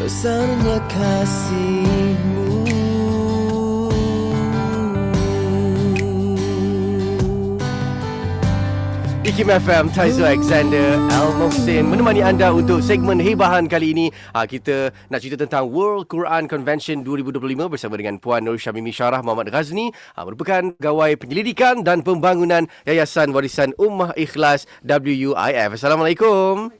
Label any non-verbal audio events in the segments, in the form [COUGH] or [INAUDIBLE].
besarnya kasihmu Di Kim FM, Taizo Alexander, Al Mohsin menemani anda untuk segmen Hebahan kali ini. Ha, kita nak cerita tentang World Quran Convention 2025 bersama dengan Puan Nur Syamimi Syarah Muhammad Ghazni. Ha, merupakan gawai penyelidikan dan pembangunan Yayasan Warisan Ummah Ikhlas WUIF. Assalamualaikum.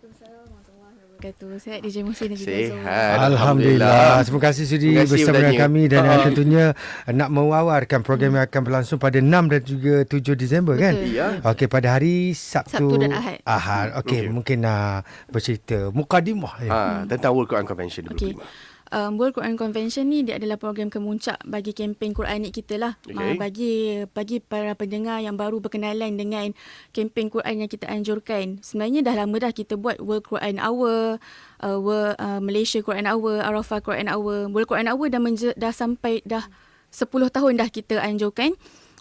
Wabarakatuh. Sehat DJ Muhsin dan juga Zul. Sihat. Alhamdulillah. Terima kasih sudi Terima kasih bersama dengan kami dan uh, tentunya uh, nak mewawarkan program yang akan berlangsung pada 6 dan juga 7 Disember kan? Ya. Okey pada hari Sabtu, Sabtu dan Ahad. Ahad. Okey Okey. mungkin uh, bercerita mukadimah ya. Ha, tentang World Quran Convention 2025. Okey. Um, World Quran Convention ni dia adalah program kemuncak bagi kempen Quranik kita lah. Okey. Uh, bagi bagi para pendengar yang baru berkenalan dengan kempen Quran yang kita anjurkan. Sebenarnya dah lama dah kita buat World Quran Hour, uh, World, uh, Malaysia Quran Hour, Arafah Quran Hour. World Quran Hour dah menje, dah sampai dah 10 tahun dah kita anjurkan.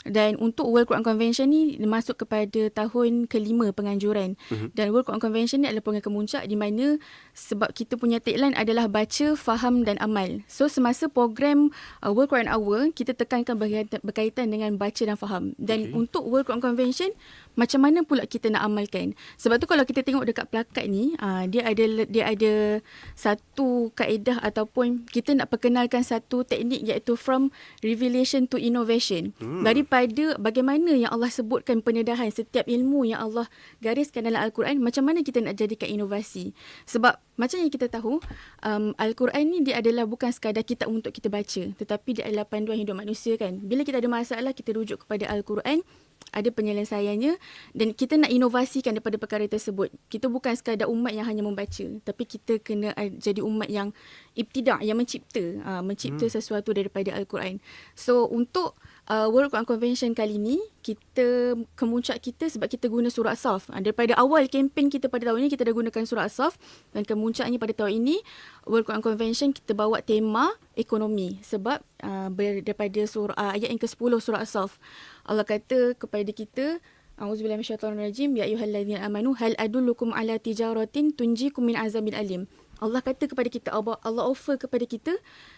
Dan untuk World Quran Convention ni masuk kepada tahun kelima penganjuran. Mm-hmm. Dan World Quran Convention ni adalah program kemuncak di mana sebab kita punya tagline adalah baca, faham dan amal. So semasa program uh, World Quran Hour, kita tekankan berkaitan, berkaitan dengan baca dan faham. Dan okay. untuk World Quran Convention, macam mana pula kita nak amalkan? Sebab tu kalau kita tengok dekat plakat ni, uh, dia ada dia ada satu kaedah ataupun kita nak perkenalkan satu teknik iaitu from revelation to innovation. Hmm. Daripada bagaimana yang Allah sebutkan pendedahan setiap ilmu yang Allah gariskan dalam Al-Quran, macam mana kita nak jadikan inovasi? Sebab macam yang kita tahu, um, Al-Quran ni dia adalah bukan sekadar kitab untuk kita baca, tetapi dia adalah panduan hidup manusia kan. Bila kita ada masalah, kita rujuk kepada Al-Quran, ada penyelesaiannya dan kita nak inovasikan daripada perkara tersebut. Kita bukan sekadar umat yang hanya membaca, tapi kita kena uh, jadi umat yang ibtidak, yang mencipta, uh, mencipta hmm. sesuatu daripada Al-Quran. So untuk uh, World Quran Convention kali ni, kita kemuncak kita sebab kita guna As-Saf. Uh, daripada awal kempen kita pada tahun ini kita dah gunakan surah As-Saf dan kemuncaknya pada tahun ini World Quran Convention kita bawa tema ekonomi sebab uh, daripada surah uh, ayat yang ke-10 surah As-Saf. Allah kata kepada kita A'udzubillahi minasyaitonirrajim ya ayyuhallazina amanu hal adullukum ala tijaratin tunjikum min azabin alim. Allah kata kepada kita Allah, Allah offer kepada kita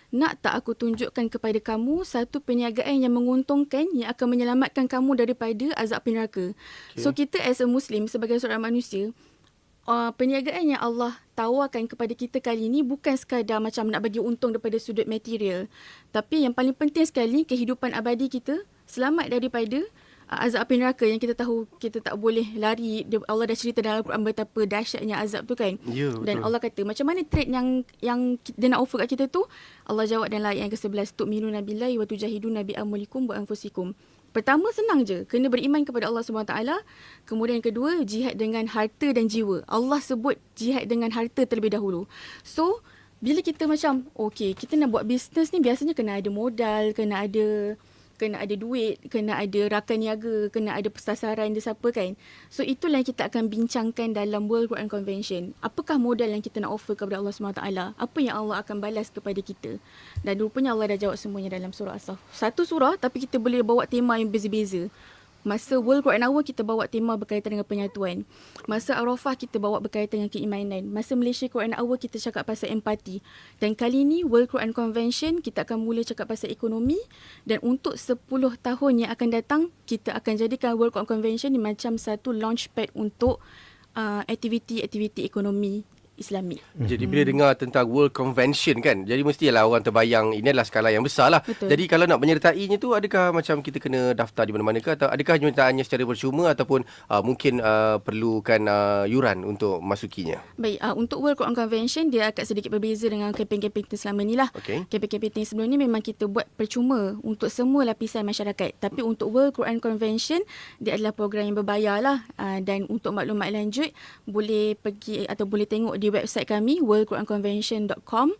nak tak aku tunjukkan kepada kamu satu perniagaan yang menguntungkan yang akan menyelamatkan kamu daripada azab neraka. Okay. So kita as a muslim sebagai seorang manusia uh, perniagaan yang Allah tawarkan kepada kita kali ini bukan sekadar macam nak bagi untung daripada sudut material. Tapi yang paling penting sekali kehidupan abadi kita selamat daripada azab api neraka yang kita tahu kita tak boleh lari. Dia- Allah dah cerita dalam Al-Quran betapa dahsyatnya azab tu kan. Ya, Dan betul. Allah kata macam mana trade yang yang dia nak offer kat kita tu? Allah jawab dalam ayat yang ke-11 tu'minuna billahi wa tujahiduna bi amwalikum wa anfusikum. Pertama senang je, kena beriman kepada Allah SWT. Kemudian yang kedua, jihad dengan harta dan jiwa. Allah sebut jihad dengan harta terlebih dahulu. So, bila kita macam, okay, kita nak buat bisnes ni biasanya kena ada modal, kena ada kena ada duit, kena ada rakan niaga, kena ada sasaran dia siapa kan. So itulah yang kita akan bincangkan dalam World Quran Convention. Apakah modal yang kita nak offer kepada Allah SWT? Apa yang Allah akan balas kepada kita? Dan rupanya Allah dah jawab semuanya dalam surah As-Saf. Satu surah tapi kita boleh bawa tema yang beza-beza. Masa World Quran Hour kita bawa tema berkaitan dengan penyatuan. Masa Arafah kita bawa berkaitan dengan keimanan. Masa Malaysia Quran Hour kita cakap pasal empati. Dan kali ni World Quran Convention kita akan mula cakap pasal ekonomi dan untuk 10 tahun yang akan datang kita akan jadikan World Quran Convention ni macam satu launchpad untuk uh, aktiviti-aktiviti ekonomi Islamik. Jadi bila dengar tentang World Convention kan, jadi mestilah orang terbayang ini adalah skala yang besar lah. Betul. Jadi kalau nak menyertainya tu adakah macam kita kena daftar di mana-mana ke atau adakah penyertaannya secara percuma ataupun uh, mungkin uh, perlukan uh, yuran untuk masukinya? Baik, uh, untuk World Quran Convention dia agak sedikit berbeza dengan kempen-kempen kita selama ni lah. Okey. Kempen-kempen yang sebelum ni memang kita buat percuma untuk semua lapisan masyarakat. Tapi untuk World Quran Convention dia adalah program yang berbayar lah. Uh, dan untuk maklumat lanjut boleh pergi atau boleh tengok di website kami worldquranconvention.com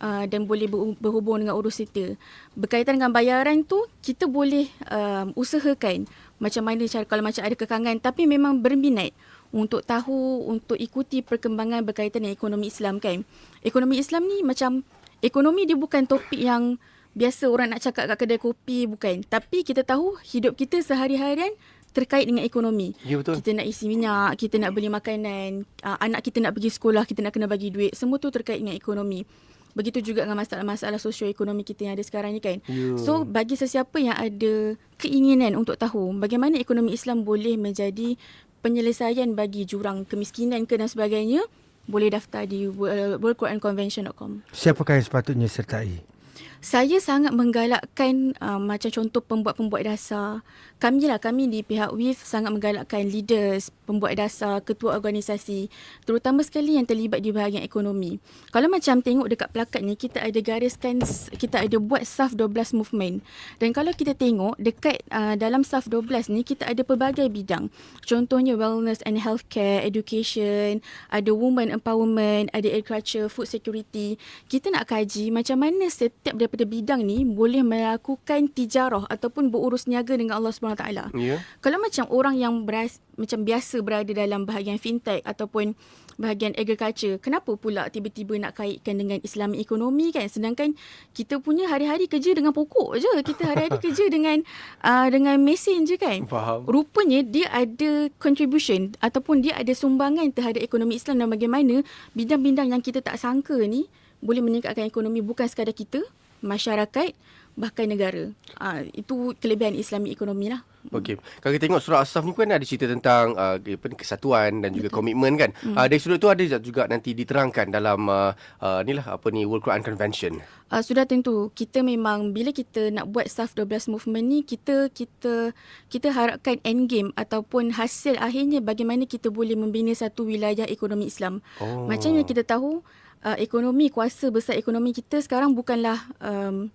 uh, dan boleh ber- berhubung dengan urus kita. Berkaitan dengan bayaran tu, kita boleh um, usahakan macam mana cara kalau macam ada kekangan tapi memang berminat untuk tahu untuk ikuti perkembangan berkaitan dengan ekonomi Islam kan. Ekonomi Islam ni macam ekonomi dia bukan topik yang biasa orang nak cakap kat kedai kopi bukan. Tapi kita tahu hidup kita sehari-harian terkait dengan ekonomi. Ya betul. Kita nak isi minyak, kita nak beli makanan, uh, anak kita nak pergi sekolah, kita nak kena bagi duit. Semua tu terkait dengan ekonomi. Begitu juga dengan masalah-masalah sosioekonomi kita yang ada sekarang ni kan. Ya. So bagi sesiapa yang ada keinginan untuk tahu bagaimana ekonomi Islam boleh menjadi penyelesaian bagi jurang kemiskinan ke dan sebagainya, boleh daftar di World World Quran Convention.com. Siapakah yang sepatutnya sertai? Saya sangat menggalakkan uh, macam contoh pembuat-pembuat dasar. Kami lah, kami di pihak WIF sangat menggalakkan leaders, pembuat dasar, ketua organisasi. Terutama sekali yang terlibat di bahagian ekonomi. Kalau macam tengok dekat plakat ni, kita ada gariskan, kita ada buat SAF 12 movement. Dan kalau kita tengok dekat uh, dalam SAF 12 ni, kita ada pelbagai bidang. Contohnya wellness and healthcare, education, ada women empowerment, ada agriculture, food security. Kita nak kaji macam mana setiap daripada bidang ni boleh melakukan tijarah ataupun berurus niaga dengan Allah SWT. Ya. Kalau macam orang yang beras, macam biasa berada dalam bahagian fintech ataupun bahagian agriculture, kenapa pula tiba-tiba nak kaitkan dengan Islami ekonomi kan? Sedangkan kita punya hari-hari kerja dengan pokok je. Kita hari-hari kerja [LAUGHS] dengan uh, dengan mesin je kan? Faham. Rupanya dia ada contribution ataupun dia ada sumbangan terhadap ekonomi Islam dan bagaimana bidang-bidang yang kita tak sangka ni boleh meningkatkan ekonomi bukan sekadar kita, masyarakat, bahkan negara. Uh, itu kelebihan Islami ekonomi lah. Okey. Kalau kita tengok surah As-Saf ni kan ada cerita tentang uh, kesatuan dan juga komitmen kan. Hmm. Uh, dari sudut tu ada juga nanti diterangkan dalam uh, uh, ni lah apa ni World Quran Convention. Uh, sudah tentu kita memang bila kita nak buat SAF 12 movement ni kita kita kita harapkan end game ataupun hasil akhirnya bagaimana kita boleh membina satu wilayah ekonomi Islam. Oh. Macam yang kita tahu uh, ekonomi kuasa besar ekonomi kita sekarang bukanlah um,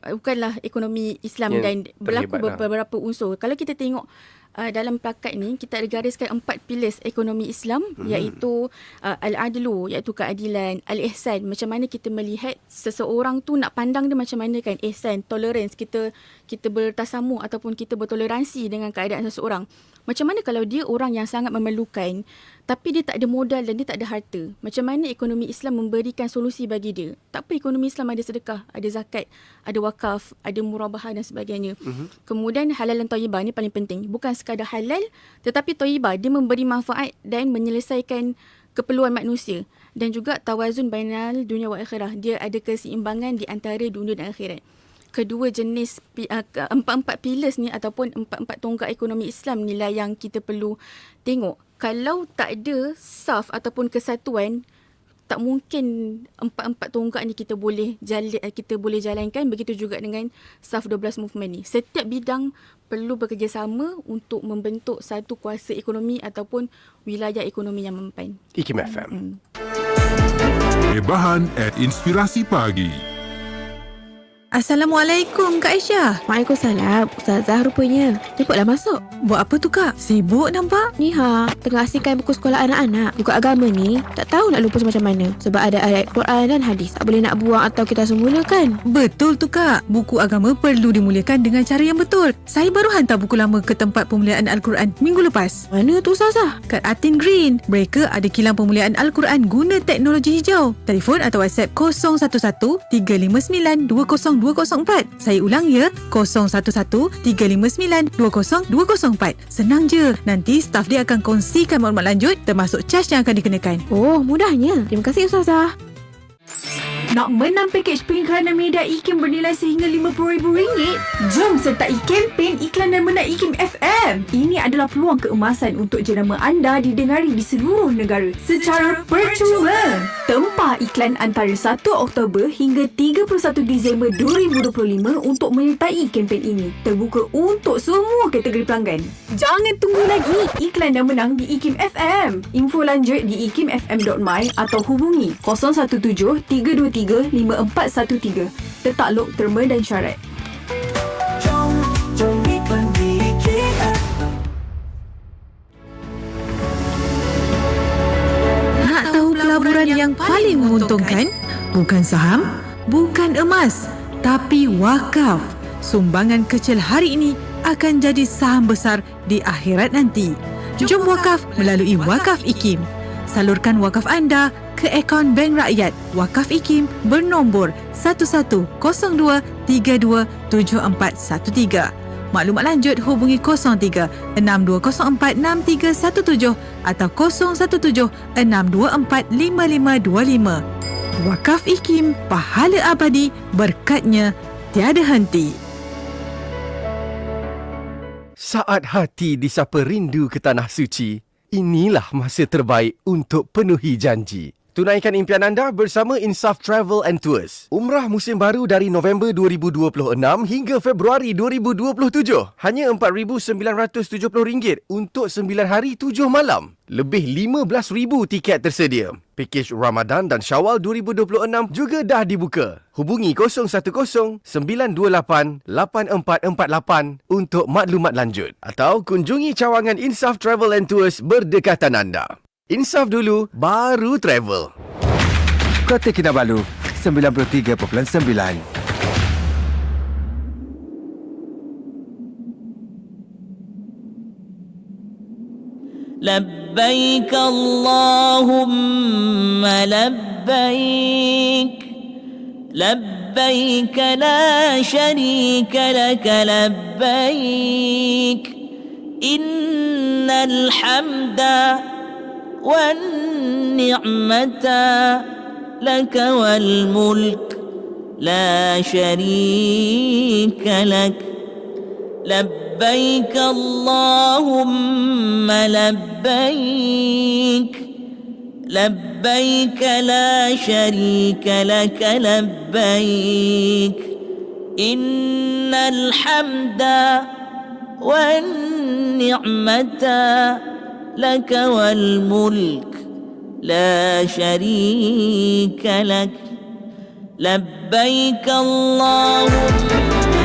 uh, bukanlah ekonomi Islam Yang dan berlaku lah. beberapa unsur. Kalau kita tengok uh, dalam plakat ni kita ada gariskan empat pillars ekonomi Islam hmm. iaitu uh, al-adlu iaitu keadilan, al-ihsan macam mana kita melihat seseorang tu nak pandang dia macam mana kan ihsan, tolerance kita kita bertasamu ataupun kita bertoleransi dengan keadaan seseorang. Macam mana kalau dia orang yang sangat memerlukan tapi dia tak ada modal dan dia tak ada harta. Macam mana ekonomi Islam memberikan solusi bagi dia? Tak apa ekonomi Islam ada sedekah, ada zakat, ada wakaf, ada murabahah dan sebagainya. Mm-hmm. Kemudian halal dan thayyibah ni paling penting. Bukan sekadar halal tetapi thayyibah dia memberi manfaat dan menyelesaikan keperluan manusia dan juga tawazun bainal dunia wa akhirah. Dia ada keseimbangan di antara dunia dan akhirat kedua jenis ke- empat-empat pillars ni ataupun empat-empat tonggak ekonomi Islam ni lah yang kita perlu tengok. Kalau tak ada saf ataupun kesatuan tak mungkin empat-empat tonggak ni kita boleh jala, kita boleh jalankan begitu juga dengan SAF 12 movement ni. Setiap bidang perlu bekerjasama untuk membentuk satu kuasa ekonomi ataupun wilayah ekonomi yang mempan. IKIM FM. Hmm. Hebahan at Inspirasi Pagi. Assalamualaikum Kak Aisyah. Waalaikumsalam. Ustazah rupanya. Cepatlah masuk. Buat apa tu Kak? Sibuk nampak? Ni ha, tengah asingkan buku sekolah anak-anak. Buku agama ni, tak tahu nak lupa macam mana. Sebab ada ayat Quran dan hadis. Tak boleh nak buang atau kita semula kan? Betul tu Kak. Buku agama perlu dimuliakan dengan cara yang betul. Saya baru hantar buku lama ke tempat pemuliaan Al-Quran minggu lepas. Mana tu Ustazah? Kat Atin Green. Mereka ada kilang pemuliaan Al-Quran guna teknologi hijau. Telefon atau WhatsApp 011 359 20204. Saya ulang ya. 011 359 20204. Senang je. Nanti staf dia akan kongsikan maklumat lanjut termasuk cas yang akan dikenakan. Oh, mudahnya. Terima kasih Ustazah. Nak menang pakej pengiklanan media IKIM bernilai sehingga RM50,000? Jom sertai kempen iklan dan menang IKIM FM. Ini adalah peluang keemasan untuk jenama anda didengari di seluruh negara secara percuma. Tempah iklan antara 1 Oktober hingga 31 Disember 2025 untuk menyertai kempen ini. Terbuka untuk semua kategori pelanggan. Jangan tunggu lagi. Iklan dan menang di IKIM FM. Info lanjut di ikimfm.my atau hubungi 017 323 5413. Tertakluk terma dan syarat. Jom, jom Nak tahu pelaburan yang paling menguntungkan? Bukan saham, bukan emas, tapi wakaf. Sumbangan kecil hari ini akan jadi saham besar di akhirat nanti. Jom wakaf melalui Wakaf IKIM. Salurkan wakaf anda ke akaun Bank Rakyat Wakaf IKIM bernombor 1102327413. Maklumat lanjut hubungi 03 6204 6317 atau 017 624 5525. Wakaf IKIM, pahala abadi, berkatnya tiada henti. Saat hati disapa rindu ke tanah suci, inilah masa terbaik untuk penuhi janji. Tunaikan impian anda bersama Insaf Travel and Tours. Umrah musim baru dari November 2026 hingga Februari 2027. Hanya RM4,970 untuk 9 hari 7 malam. Lebih 15,000 tiket tersedia. Pakej Ramadan dan Syawal 2026 juga dah dibuka. Hubungi 010-928-8448 untuk maklumat lanjut. Atau kunjungi cawangan Insaf Travel and Tours berdekatan anda. Insaf dulu, baru travel. Kota Kinabalu 93.9 لبيك اللهم لبيك لبيك لا شريك لك لبيك إن الحمد والنعمة لك والملك لا شريك لك. لبيك اللهم لبيك. لبيك لا شريك لك لبيك. إن الحمد والنعمة لك والملك لا شريك لك لبيك اللهم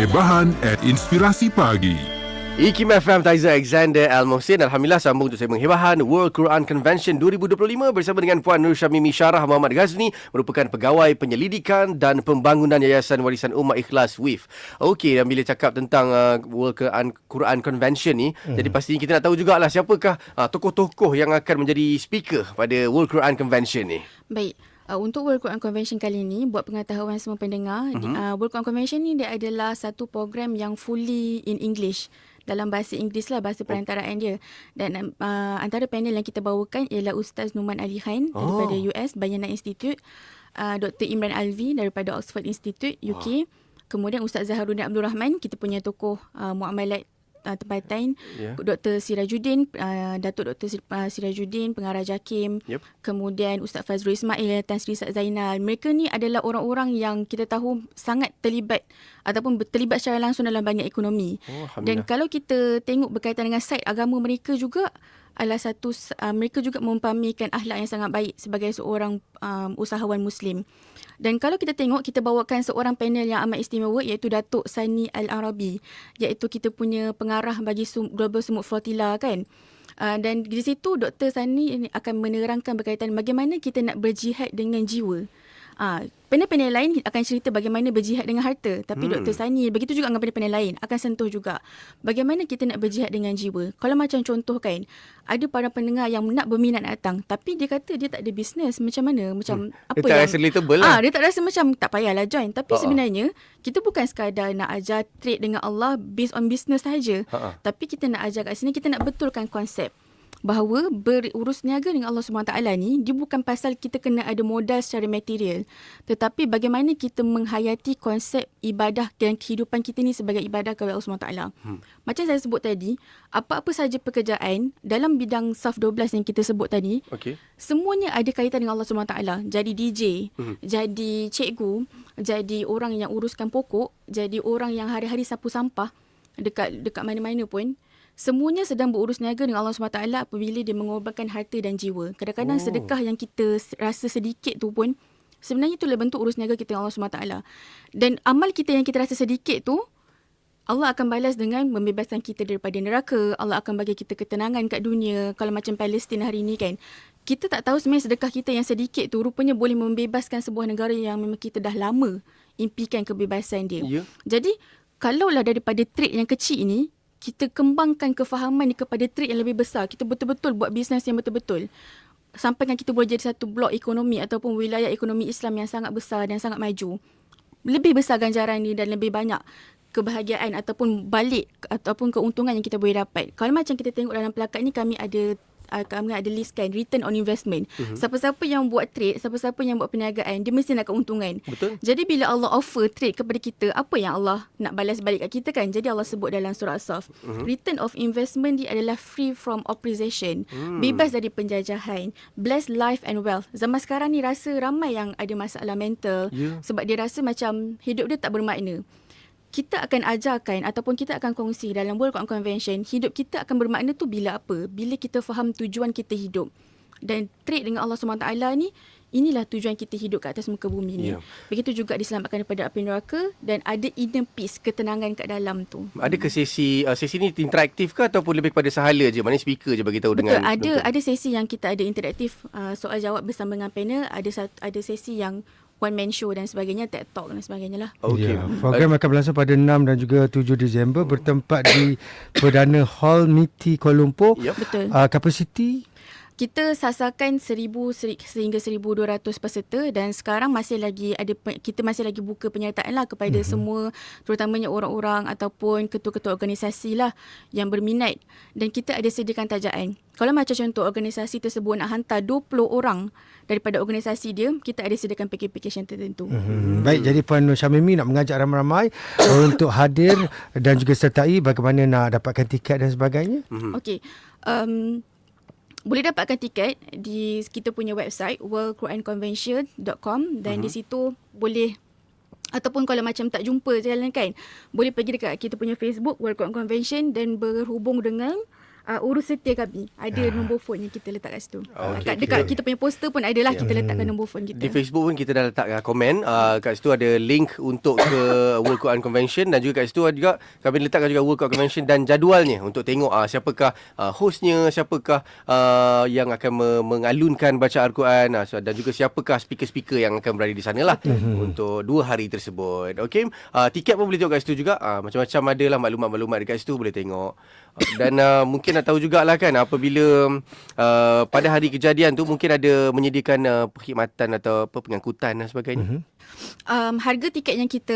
Hebahan at Inspirasi Pagi. IKIM FM Taiza Alexander Al Mohsin Alhamdulillah sambung untuk segmen Hibahan World Quran Convention 2025 bersama dengan Puan Nur Syamimi Syarah Muhammad Ghazni merupakan pegawai penyelidikan dan pembangunan Yayasan Warisan Umat Ikhlas WIF. Okey dan bila cakap tentang uh, World Quran, Quran Convention ni hmm. jadi pastinya kita nak tahu jugalah siapakah uh, tokoh-tokoh yang akan menjadi speaker pada World Quran Convention ni. Baik. Uh, untuk World Quran Convention kali ini, buat pengetahuan semua pendengar, uh-huh. uh, World Quran Convention ni dia adalah satu program yang fully in English dalam bahasa Inggeris lah bahasa perantaraan dia. Dan uh, antara panel yang kita bawakan ialah Ustaz Numan Ali Khan Oh. daripada US Bayana Institute uh, Dr Imran Alvi daripada Oxford Institute UK kemudian Ustaz Zaharuddin Abdul Rahman kita punya tokoh uh, muamalat uh, tempatan Ya. Dr Sirajuddin uh, Datuk Dr Sir- uh, Sirajuddin pengarah JAKIM. Yep. kemudian Ustaz Fazrul Ismail Tan Sri Sat Zainal. Mereka ni adalah orang-orang yang kita tahu sangat terlibat ataupun terlibat secara langsung dalam banyak ekonomi. Oh, dan kalau kita tengok berkaitan dengan side agama mereka juga adalah satu uh, mereka juga mempamerkan akhlak yang sangat baik sebagai seorang um, usahawan muslim. Dan kalau kita tengok kita bawakan seorang panel yang amat istimewa iaitu Datuk Sani Al-Arabi iaitu kita punya pengarah bagi Global Sumut Flotilla kan. Uh, dan di situ Dr. Sani akan menerangkan berkaitan bagaimana kita nak berjihad dengan jiwa. Ah, panel-panel lain akan cerita bagaimana berjihad dengan harta. Tapi hmm. Dr. Sani, begitu juga dengan panel-panel lain, akan sentuh juga. Bagaimana kita nak berjihad dengan jiwa. Kalau macam contoh kan, ada para pendengar yang nak berminat nak datang. Tapi dia kata dia tak ada bisnes. Macam mana? Macam hmm. apa Dia tak yang... rasa relatable lah. Ah, dia tak rasa macam tak payahlah join. Tapi Ha-ha. sebenarnya, kita bukan sekadar nak ajar trade dengan Allah based on business sahaja. Ha-ha. Tapi kita nak ajar kat sini, kita nak betulkan konsep bahawa berurus niaga dengan Allah SWT ni dia bukan pasal kita kena ada modal secara material tetapi bagaimana kita menghayati konsep ibadah dan kehidupan kita ni sebagai ibadah kepada Allah SWT. Hmm. Macam saya sebut tadi, apa-apa saja pekerjaan dalam bidang SAF 12 yang kita sebut tadi, Okey. semuanya ada kaitan dengan Allah SWT. Jadi DJ, hmm. jadi cikgu, jadi orang yang uruskan pokok, jadi orang yang hari-hari sapu sampah dekat dekat mana-mana pun semuanya sedang berurus niaga dengan Allah SWT apabila dia mengorbankan harta dan jiwa. Kadang-kadang Oh. sedekah yang kita rasa sedikit tu pun sebenarnya itulah bentuk urus niaga kita dengan Allah SWT. Dan amal kita yang kita rasa sedikit tu Allah akan balas dengan membebaskan kita daripada neraka. Allah akan bagi kita ketenangan kat dunia. Kalau macam Palestin hari ini kan. Kita tak tahu sebenarnya sedekah kita yang sedikit tu rupanya boleh membebaskan sebuah negara yang memang kita dah lama impikan kebebasan dia. Ya. Jadi, kalaulah daripada trade yang kecil ini, kita kembangkan kefahaman ni kepada trade yang lebih besar. Kita betul-betul buat bisnes yang betul-betul. Sampaikan kita boleh jadi satu blok ekonomi ataupun wilayah ekonomi Islam yang sangat besar dan sangat maju. Lebih besar ganjaran ni dan lebih banyak kebahagiaan ataupun balik ataupun keuntungan yang kita boleh dapat. Kalau macam kita tengok dalam pelakat ni kami ada uh, kami ada listkan return on investment. Mhm. Mm-hmm. Siapa-siapa yang buat trade, siapa-siapa yang buat perniagaan, dia mesti nak keuntungan. Betul. Jadi bila Allah offer trade kepada kita, apa yang Allah nak balas balik kat kita kan? Jadi Allah sebut dalam surah As-Saff, Mhm. mm-hmm. return of investment dia adalah free from opposition, Hmm. mm. bebas dari penjajahan, blessed life and wealth. Zaman sekarang ni rasa ramai yang ada masalah mental Ya. sebab dia rasa macam hidup dia tak bermakna. Kita akan ajarkan ataupun kita akan kongsi dalam World Quran Convention, hidup kita akan bermakna tu bila apa? Bila kita faham tujuan kita hidup. Dan trade dengan Allah SWT ni, inilah tujuan kita hidup kat atas muka bumi ni. Ya. Begitu juga diselamatkan daripada api neraka dan ada inner peace, ketenangan kat dalam tu. Ada ke sesi uh, sesi ni interaktif ke ataupun lebih kepada sahala je? Maknanya speaker je bagi tahu Betul, dengan ada penonton? ada sesi yang kita ada interaktif uh, soal jawab bersama dengan panel, ada satu, ada sesi yang one man show dan sebagainya, TED Talk dan sebagainya lah. Okey. Ya, program akan berlangsung pada 6 dan juga 7 Disember bertempat di Perdana Hall MITI Kuala Lumpur. Yep. Betul. Uh, kapasiti Kita sasarkan 1000 seri- sehingga 1200 peserta dan sekarang masih lagi ada kita masih lagi buka penyertaan lah kepada mm-hmm. semua terutamanya orang-orang ataupun ketua-ketua organisasi lah yang berminat dan kita ada sediakan tajaan. Kalau macam contoh organisasi tersebut nak hantar 20 orang daripada organisasi dia, kita ada sediakan package-package yang tertentu. Mm-hmm. Hmm, baik, jadi Puan Nur Syamimi nak mengajak ramai-ramai [COUGHS] untuk hadir dan juga sertai bagaimana nak dapatkan tiket dan sebagainya. Mhm. Okey. Um, boleh dapatkan tiket di kita punya website worldquranconvention.com dan uh-huh. di situ boleh ataupun kalau macam tak jumpa jalan kan boleh pergi dekat kita punya Facebook World Quran Convention dan berhubung dengan uh, urus setia kami. Ada nombor phone yang kita letak kat situ. Ah, okey, Dekat, dekat kita punya poster pun ada lah kita letakkan nombor phone kita. Di Facebook pun kita dah letak uh, komen uh, kat situ ada link untuk ke [COUGHS] World Quran Convention dan juga kat situ ada juga kami letakkan juga World Quran Convention dan jadualnya untuk tengok uh, siapakah uh, hostnya, siapakah uh, yang akan me- mengalunkan bacaan Al-Quran uh, so- dan juga siapakah speaker-speaker yang akan berada di sana lah untuk dua hari tersebut. Okey, uh, tiket pun boleh tengok kat situ juga. Uh, macam-macam ada lah maklumat-maklumat dekat situ boleh tengok. Uh, dan uh, mungkin nak tahu jugalah kan apabila uh, pada hari kejadian tu mungkin ada menyediakan uh, perkhidmatan atau apa pengangkutan dan sebagainya. Mm-hmm. Um, harga tiket yang kita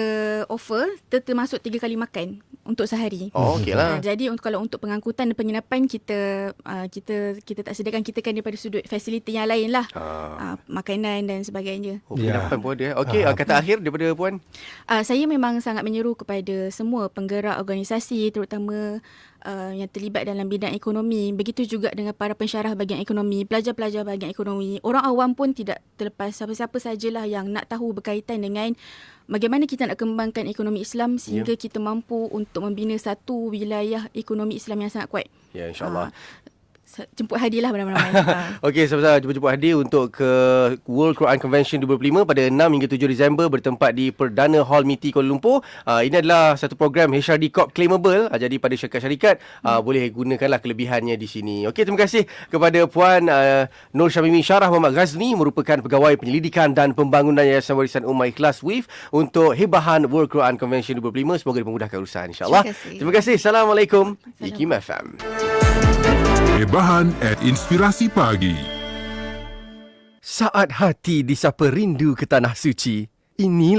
offer ter- termasuk tiga kali makan untuk sehari. Oh, okey lah. Uh, jadi untuk kalau untuk pengangkutan dan penginapan kita uh, kita kita tak sediakan kita kan daripada sudut fasiliti yang lain lah. Ah. Uh, makanan dan sebagainya. Oh, penginapan pun ada. eh. Okey, uh, kata akhir daripada puan. Uh, saya memang sangat menyeru kepada semua penggerak organisasi terutama uh, yang terlibat dalam bidang ekonomi. Begitu juga dengan para pensyarah bahagian ekonomi, pelajar-pelajar bahagian ekonomi. Orang awam pun tidak terlepas siapa-siapa sajalah yang nak tahu berkaitan dengan bagaimana kita nak kembangkan ekonomi Islam sehingga yeah. kita mampu untuk membina satu wilayah ekonomi Islam yang sangat kuat. Ya, insyaAllah. Uh, jemput hadiah lah ramai-ramai. [LAUGHS] uh. Okey, sama-sama jumpa-jumpa hadir untuk ke World Quran Convention 2025 pada 6 hingga 7 Disember bertempat di Perdana Hall MITI Kuala Lumpur. Uh, ini adalah satu program HRD Corp claimable. Uh, jadi pada syarikat-syarikat uh, hmm. boleh gunakanlah kelebihannya di sini. Okey, terima kasih kepada Puan uh, Nur Syamimi Syarah Muhammad Ghazni merupakan pegawai penyelidikan dan pembangunan Yayasan Warisan Ummah Ikhlas WIF untuk hibahan World Quran Convention 2025. Semoga dimudahkan urusan insya-Allah. Terima kasih. Terima kasih. Assalamualaikum. IKIM FM. Hebahan at Inspirasi Pagi. Saat hati disapa rindu ke tanah suci, inilah